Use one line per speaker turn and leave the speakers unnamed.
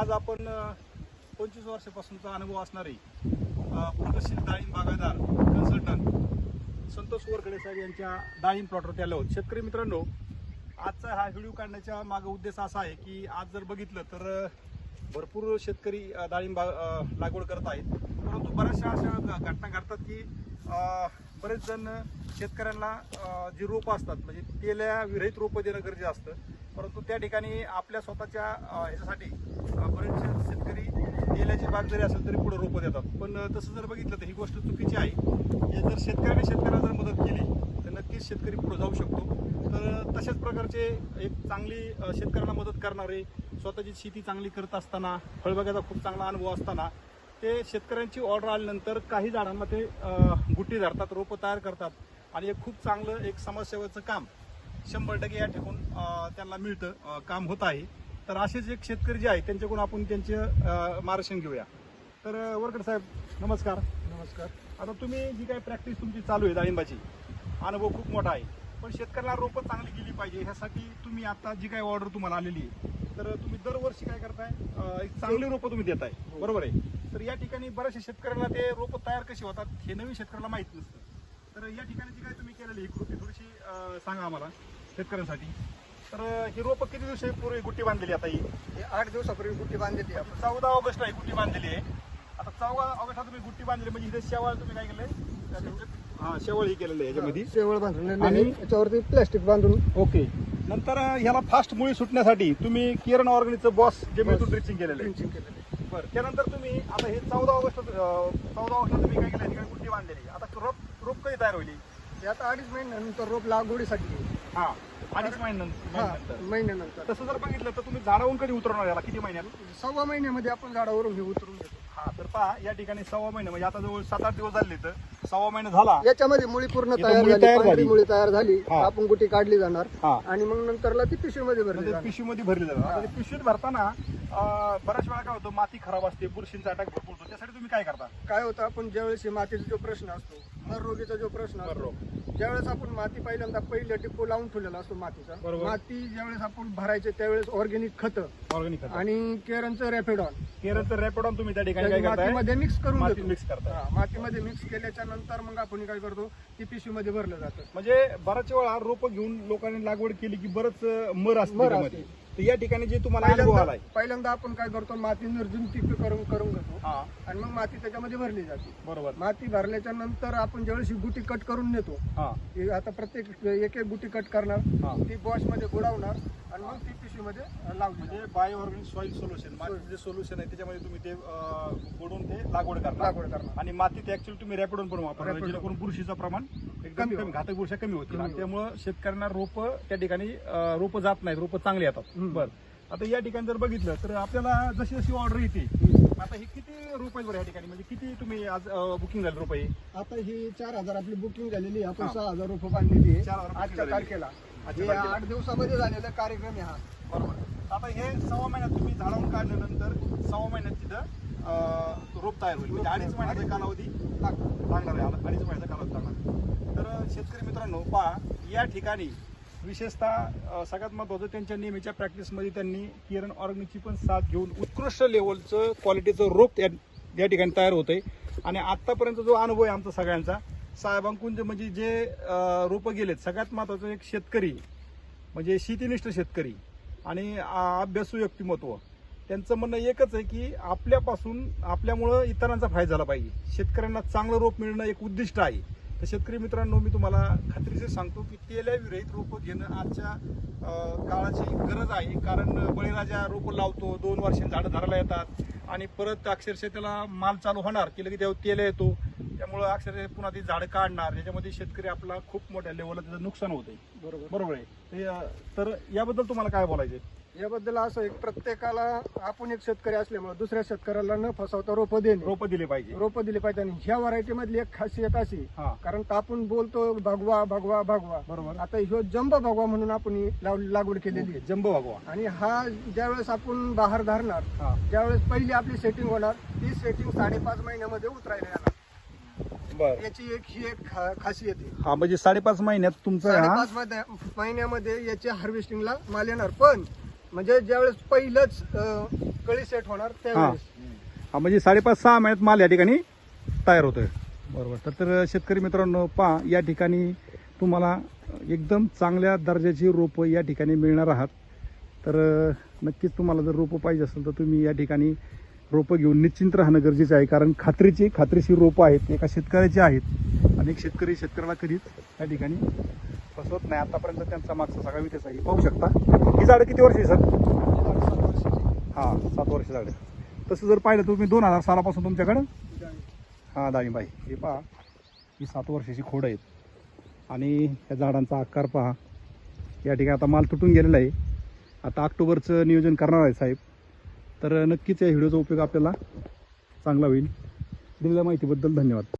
आज आपण पंचवीस वर्षापासूनचा अनुभव असणारे प्रदर्शित प्रगतशील डाळिंब बागायदार कन्सल्टंट संतोष वरकडे साहेब यांच्या डाळिंब प्लॉटवर आलो आहोत. शेतकरी मित्रांनो आजचा हा व्हिडिओ काढण्याच्या मागे उद्देश असा आहे की आज जर बघितलं तर भरपूर शेतकरी डाळिंब लागवड करत आहेत. परंतु बऱ्याचशा अशा घटना घडतात की बरेच जण शेतकऱ्यांना जी रोपं असतात म्हणजे तेल्या विरहित रोपं देणं गरजेचं असतं. परंतु त्या ठिकाणी आपल्या स्वतःच्या ह्याच्यासाठी बरेचसे शेतकरी तेलाची बाग जरी असेल तरी पुढे रोपं देतात. पण तसं जर बघितलं तर ही गोष्ट चुकीची आहे. हे जर शेतकऱ्याने शेतकऱ्याला जर मदत केली तर नक्कीच शेतकरी पुढे जाऊ शकतो. तर तशाच प्रकारचे एक चांगली शेतकऱ्यांना मदत करणारे स्वतःची शेती चांगली करत असताना फळबागाचा खूप चांगला अनुभव असताना ते शेतकऱ्यांची ऑर्डर आल्यानंतर काही झाडांना ते गुट्टी धरतात रोपं तयार करतात. आणि एक खूप चांगलं एक समाजसेवेचं काम शंभर टक्के या ठिकाण अ, त्यांना मिळतं काम होत आहे. तर असेच एक शेतकरी जे आहे त्यांच्याकडून आपण त्यांचे मार्गदर्शन घेऊया. तर वरकड साहेब नमस्कार.
नमस्कार.
आता तुम्ही जी काही प्रॅक्टिस तुमची चालू आहे डाळिंबाची अनुभव खूप मोठा आहे. पण शेतकऱ्याला रोपं चांगली गेली पाहिजे ह्यासाठी तुम्ही आता जी काही ऑर्डर तुम्हाला आलेली आहे तर तुम्ही दरवर्षी काय करताय? अं, एक चांगली रोपं तुम्ही देताय. बरोबर आहे. तर या ठिकाणी बऱ्याचशा शेतकऱ्यांना ते रोपं तयार कशी होतात हे नवीन शेतकऱ्याला माहीत नसतं. तर या ठिकाणी जी काय तुम्ही केलेली ही कृती थोडीशी अं, सांगा आम्हाला शेतकऱ्यांसाठी. तर अं, ही रोपं किती दिवसापूर्वी गुट्टी बांधलेली आता ही?
हे आठ दिवसापूर्वी गुट्टी बांधलेली आहे. आपण
चौदा ऑगस्टला ही गुट्टी बांधलेली आहे. आता चौदा ऑगस्टला तुम्ही गुट्टी बांधली म्हणजे इथे शेवाळ तुम्ही काय केलंय? हा शेवळ ही केलेलं आहे याच्यामध्ये
शेवळ बांधून
आणि-
आणि याच्यावरती प्लॅस्टिक बांधून.
ओके. नंतर अं, ह्याला फास्ट मुळी सुटण्यासाठी तुम्ही किरण ऑर्गॅनिकचं बॉस जे मेथून ड्रिचिंग केलेलं आहे.
ड्रिंचिंग केलेलं आहे.
बरं त्यानंतर तुम्ही आता हे चौदा ऑगस्ट चौदा ऑगस्टला तुम्ही काय केलं? ठिकाणी बांधलेली. आता रोप रोप कधी तयार होईल?
हे आता अडीच महिन्यानंतर रोप लागवडीसाठी.
हा अडीच महिन्यानंतर
हा
महिन्यानंतर.
महिन्यानंतर.
तसं जर बघितलं तर तुम्ही झाडावून कधी उतरवणार याला? किती महिन्यात?
सव्वा महिन्यामध्ये आपण झाडावरून हे उतरून घेतो.
हा तर पहा या ठिकाणी सव्वा महिने म्हणजे आता जवळ सात आठ दिवस झाले तर सव्वा महिना झाला.
याच्यामध्ये मुळी पूर्ण
इथं
तयार
मुळी
झाली
तयार
पांढरी
झाली.
मुळी तयार झाली.
हा.
आपण गुटी काढली जाणार.
हा.
आणि मग नंतरला ती पिशवीमध्ये भरली जाणार.
पिशवीमध्ये भरली जातात आता ते पिशवीत भरताना बऱ्याच वेळा काय होतं माती खराब असते बुरशींचा अटॅक भरपूर होतो त्यासाठी तुम्ही काय करता
काय होतं आपण ज्यावेळेस मातीचा जो प्रश्न असतो मर रोगीचा जो प्रश्न
मर
असतो
रोग.
ज्यावेळेस आपण माती पहिल्यांदा पहिले टिप्पो लावून ठेवलेला असतो मातीचा. माती ज्यावेळेस आपण भरायचे त्यावेळेस ऑर्गॅनिक खत
ऑर्गॅनिक
आणि केरनचं रॅपिडॉन
केरळचं रॅपिडॉन तुम्ही त्या ठिकाणी
मातीमध्ये मिक्स करून.
मिक्स करताय
हा, मातीमध्ये मिक्स केल्याच्यानंतर मग आपण काय करतो ती पिशवीमध्ये भरलं जातं
म्हणजे बऱ्याच वेळा रोप घेऊन लोकांनी लागवड केली की बरंच मर. असते. तर या ठिकाणी जे तुम्हाला अनुभव
पहिल्यांदा
आलाय.
पहिल्यांदा आपण काय करतो माती निर्जंतुक करून करून घेतो.
हा.
आणि मग माती त्याच्यामध्ये भरली जाते.
बरोबर.
माती भरल्याच्या नंतर आपण ज्यावेळेस ही गुटी कट करून नेतो
हा.
आता प्रत्येक एक एक गुटी कट करणार
हा.
ती बॉशमध्ये बुडवणार आणि मग ती पिशवीमध्ये लावली
म्हणजे बायो ऑर्गॅनिक सॉइल सोल्युशन मातीचं जे सोल्युशन आहे त्याच्यामध्ये तुम्ही ते अं, ते लागवड करता
लागवड करणार.
आणि मातीत ऍक्च्युअली तुम्ही रॅपिडोन पण
Rapidon.
जेणेकरून बुरशीचं प्रमाण एकदम
कमी
कमी. घातक बुरशा कमी होतील. आणि. त्यामुळं शेतकऱ्यांना रोप त्या ठिकाणी रोप जात नाहीत रोप चांगली येतात. बरं आता या ठिकाणी जर बघितलं तर आपल्याला जशी जशी ऑर्डर येते आता हे किती रुपये बरं या ठिकाणी म्हणजे किती तुम्ही आज बुकिंग झाले रुपये
आता ही चार हजार आपली बुकिंग झालेली. आपण. सहा हजार रुपये बांधलेली आहे
चार हजार
आजच्या
झालेली.
तारखेला
आजच्या
हे
तारखेला.
आठ दिवसामध्ये झालेला कार्यक्रम आहे हा
बरोबर आता हे सव्वा महिन्यात तुम्ही झाडावून काढल्यानंतर सव्वा महिन्यात तिथं अं, रोप तयार होईल म्हणजे अडीच. महिन्याचा कालावधी
लागतो.
लागणार आहे अडीच महिन्याचा कालावधी लागणार तर शेतकरी मित्रांनो पहा या ठिकाणी विशेषतः सगळ्यात महत्त्वाचं त्यांच्या नेहमीच्या प्रॅक्टिसमध्ये त्यांनी किरण ऑर्गनिकची पण साथ घेऊन उत्कृष्ट लेवलचं क्वालिटीचं रोप या या ठिकाणी तयार होतंय. आणि आत्तापर्यंत जो अनुभव आहे आमचा सगळ्यांचा साहेबांकून जे म्हणजे जे रोपं गेलेत सगळ्यात महत्त्वाचं एक शेतकरी म्हणजे शेतीनिष्ठ शेतकरी आणि अभ्यासू व्यक्तिमत्व त्यांचं म्हणणं एकच आहे की आपल्यापासून आपल्यामुळं इतरांचा फायदा झाला पाहिजे. शेतकऱ्यांना चांगलं रोप मिळणं एक उद्दिष्ट आहे. तर शेतकरी मित्रांनो मी तुम्हाला खात्रीशीर सांगतो की तेल्या विरहित रोपं घेणं आजच्या काळाची गरज आहे. कारण बळीराजा रोपं लावतो दोन वर्षांनी झाडं धरायला येतात आणि परत अक्षरशः त्याला माल चालू होणार की लगेच तेव्हा तेल येतो. त्यामुळं अक्षरशः पुन्हा ती झाडं काढणार. याच्यामध्ये शेतकरी आपला खूप मोठ्या लेवलला त्याचं नुकसान होतंय.
बरोबर.
बरोबर आहे. तर याबद्दल तुम्हाला काय बोलायचे
याबद्दल असं एक प्रत्येकाला आपण एक शेतकरी असल्यामुळे दुसऱ्या शेतकऱ्याला न फसवता रोपं देणे.
रोपं दिले पाहिजे.
रोपं दिली पाहिजे. आणि ह्या व्हरायटी मधली एक खासियत अशी
हा.
कारण का आपण बोलतो भगवा भगवा भगवा.
बरोबर.
आता ह्यो जंब भगवा म्हणून आपण ही लाव- लागवड केलेली आहे.
जम्बो भगवा.
आणि हा ज्यावेळेस आपण बाहेर धरणार
हा.
ज्यावेळेस पहिली आपली सेटिंग होणार ती सेटिंग साडेपाच महिन्यामध्ये उतरायला येणार.
बर.
याची एक ही एक खा- खासियत आहे.
हा म्हणजे साडेपाच महिन्यात तुमचं हा
साडेपाच महिन्यामध्ये याच्या हार्वेस्टिंगला माल येणार. पण म्हणजे ज्यावेळेस पहिलंच कळी सेट होणार त्यावेळेस.
हा म्हणजे साडेपाच सहा महिन्यात माल या ठिकाणी तयार होतोय. बरोबर. तर तर शेतकरी मित्रांनो पहा या ठिकाणी तुम्हाला एकदम चांगल्या दर्जाची रोपं या ठिकाणी मिळणार आहात. तर अ, नक्कीच तुम्हाला जर रोपं पाहिजे असेल तर तुम्ही या ठिकाणी रोपं घेऊन निश्चिंत राहणं गरजेचं आहे. कारण खात्रीची खात्रीशीर रोपं आहेत एका शेतकऱ्याची आहेत. अनेक शेतकरी शेतकऱ्याला कधीच या ठिकाणी फसवत नाही. आतापर्यंत त्यांचा मागचा सगळा विकास आहे. पाहू शकता. ही झाडं किती वर्षी सर? हां सात वर्ष झाडं. तसं जर पाहिलं तुम्ही दोन हजार सालापासून तुमच्याकडं? हां डाळिंब हे पहा. ही सात वर्षाची खोड आहेत. आणि या झाडांचा आकार पहा. या ठिकाणी आता माल तुटून गेलेला आहे. आता ऑक्टोबरचं नियोजन करणार आहे साहेब. तर नक्कीच या व्हिडिओचा उपयोग आपल्याला चांगला होईल. दिलेल्या माहितीबद्दल धन्यवाद.